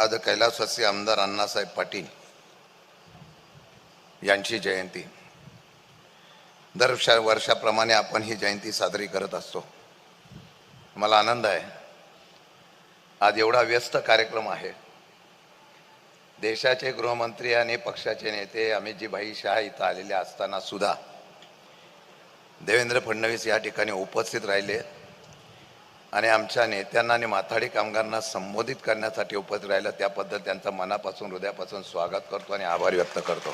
आज कैलासवासी आमदार अण्णासाहेब पाटील यांची जयंती. दर वर्षाप्रमाणे आपण ही जयंती साजरी करत असतो. मला आनंद आहे. आज एवढा व्यस्त कार्यक्रम आहे. देशाचे गृहमंत्री आणि पक्षाचे नेते अमितजीभाई शहा इथं आलेले असताना सुद्धा देवेंद्र फडणवीस या ठिकाणी उपस्थित राहिले. आणि आमच्या नेत्यांना आणि माथाडी कामगारांना संबोधित करण्यासाठी उपस्थित राहिलं त्याबद्दल त्यांचं मनापासून हृदयापासून स्वागत करतो आणि आभार व्यक्त करतो.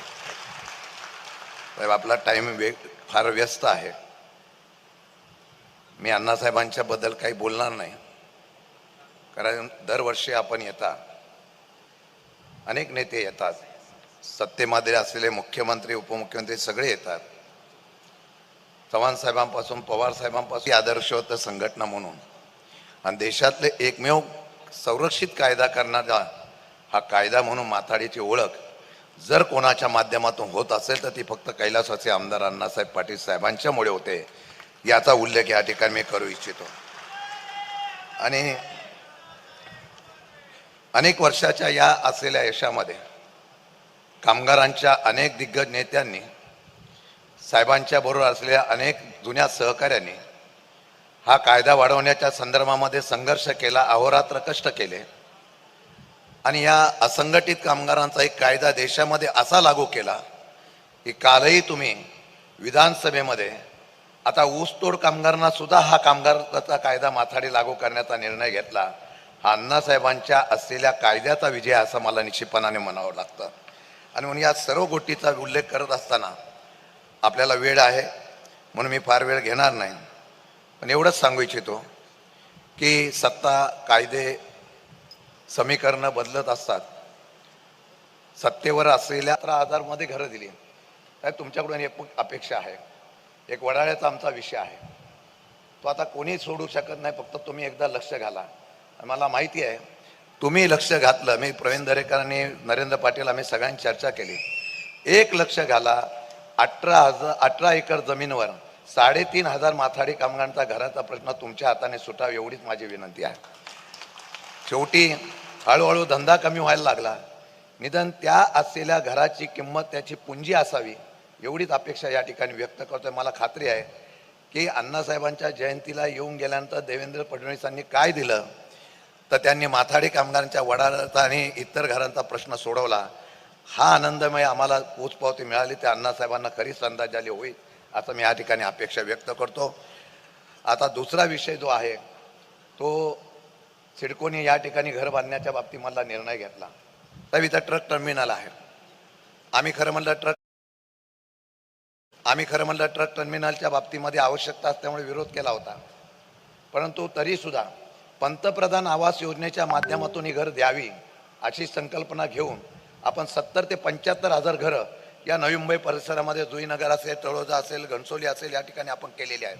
साहेब आपला टाईम वे फार व्यस्त आहे. मी अण्णासाहेबांच्याबद्दल काही बोलणार नाही. कारण दरवर्षी आपण येता. अनेक नेते येतात. सत्तेमध्ये असलेले मुख्यमंत्री उपमुख्यमंत्री सगळे येतात. चव्हाण साहेबांपासून पवार साहेबांपासून आदर्श होतं संघटना म्हणून. आणि देशातले एकमेव संरक्षित कायदा करणारा हा कायदा म्हणून माथाडीची ओळख जर कोणाच्या माध्यमातून होत असेल तर ती फक्त कैलासाचे आमदार अण्णासाहेब पाटील साहेबांच्यामुळे होते. याचा उल्लेख या ठिकाणी मी करू इच्छितो. आणि अनेक वर्षाच्या या असलेल्या यशामध्ये कामगारांच्या अनेक दिग्गज नेत्यांनी साहेबांच्या बरोबर असलेल्या अनेक जुन्या सहकाऱ्यांनी हा कायदा वाढवण्याच्या संदर्भामध्ये संघर्ष केला अहोरात्र कष्ट केले. आणि या असंघटित कामगारांचा एक कायदा देशामध्ये असा लागू केला की कालही तुम्ही विधानसभेमध्ये आता ऊसतोड कामगारांना सुद्धा हा कामगाराचा कायदा माथाडी लागू करण्याचा निर्णय घेतला. हा अण्णासाहेबांच्या असलेल्या कायद्याचा विजय असं मला निश्चितपणाने म्हणावं लागतं. आणि म्हणून या सर्व गोष्टीचा उल्लेख करत असताना आपल्याला वेळ आहे म्हणून मी फार वेळ घेणार नाही. पण एवढंच सांगू इच्छितो की सत्ता कायदे समीकरणं बदलत असतात. सत्तेवर असलेल्या अठरा हजारमध्ये घरं दिली. काय तुमच्याकडून एक अपेक्षा आहे. एक वडाळ्याचा आमचा विषय आहे. तो आता कोणी सोडू शकत नाही फक्त तुम्ही एकदा लक्ष घाला. मला माहिती आहे तुम्ही लक्ष घातलं. मी प्रवीण दरेकर आणि नरेंद्र पाटील आम्ही सगळ्यांनी चर्चा केली. एक लक्ष घाला अठरा हजार अठरा एकर जमीनवर साडेतीन हजार माथाडी कामगारांचा घराचा प्रश्न तुमच्या हाताने सुटावा एवढीच माझी विनंती आहे. शेवटी हळूहळू धंदा कमी व्हायला लागला. निदान त्या असलेल्या घराची किंमत त्याची पुंजी असावी एवढीच अपेक्षा या ठिकाणी व्यक्त करतोय. मला खात्री आहे की अण्णासाहेबांच्या जयंतीला येऊन गेल्यानंतर देवेंद्र फडणवीसांनी काय दिलं तर त्यांनी माथाडी कामगारांच्या वडाचा आणि इतर घरांचा प्रश्न सोडवला. हा आनंदमय आम्हाला पोचपावती मिळाली. त्या अण्णासाहेबांना खरी अंदाज झाली होईल असं मी या ठिकाणी अपेक्षा व्यक्त करतो. आता दुसरा विषय जो आहे तो सिडकोने या ठिकाणी घर बांधण्याच्या बाबतीमधला निर्णय घेतला. तर इथं ट्रक टर्मिनल आहे. आम्ही खरं म्हणलं ट्रक आम्ही खरं म्हणलं ट्रक टर्मिनलच्या बाबतीमध्ये आवश्यकता असल्यामुळे विरोध केला होता. परंतु तरीसुद्धा पंतप्रधान आवास योजनेच्या माध्यमातून ही घर द्यावी अशी संकल्पना घेऊन आपण सत्तर ते पंच्याहत्तर हजार घरं या नवी मुंबई परिसरामध्ये जुईनगर असेल तळोजा असेल घणसोली असेल या ठिकाणी आपण केलेली आहे.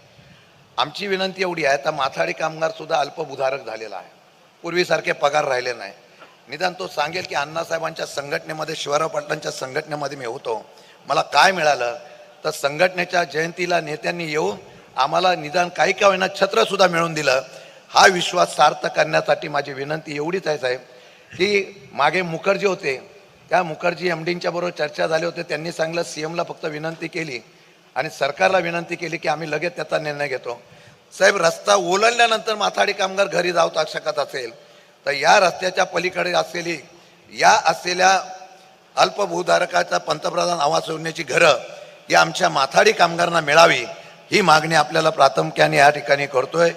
आमची विनंती एवढी आहे तर माथाडी कामगारसुद्धा अल्पभूधारक झालेला आहे. पूर्वीसारखे पगार राहिले नाही. निदान तो सांगेल की अण्णासाहेबांच्या संघटनेमध्ये शिवराव पाटलांच्या संघटनेमध्ये मी होतो. मला काय मिळालं? तर संघटनेच्या जयंतीला नेत्यांनी येऊन आम्हाला निदान काही का होईना छत्रसुद्धा मिळवून दिलं. हा विश्वास सार्थ करण्यासाठी माझी विनंती एवढीच आहे साहेब. की मागे मुखर्जी होते त्या मुखर्जी एम डींच्या बरोबर चर्चा झाली होती. त्यांनी सांगलं सी एमला फक्त विनंती केली आणि सरकारला विनंती केली की आम्ही लगेच त्याचा निर्णय घेतो. साहेब रस्ता ओलांडल्यानंतर माथाडी कामगार घरी जाऊ शकत असेल तर या रस्त्याच्या पलीकडे असलेली या असलेल्या अल्पभूधारकाचा पंतप्रधान आवास योजनेची घरं ही आमच्या माथाडी कामगारांना मिळावी ही मागणी आपल्याला प्राथमिकाने या ठिकाणी करतोय.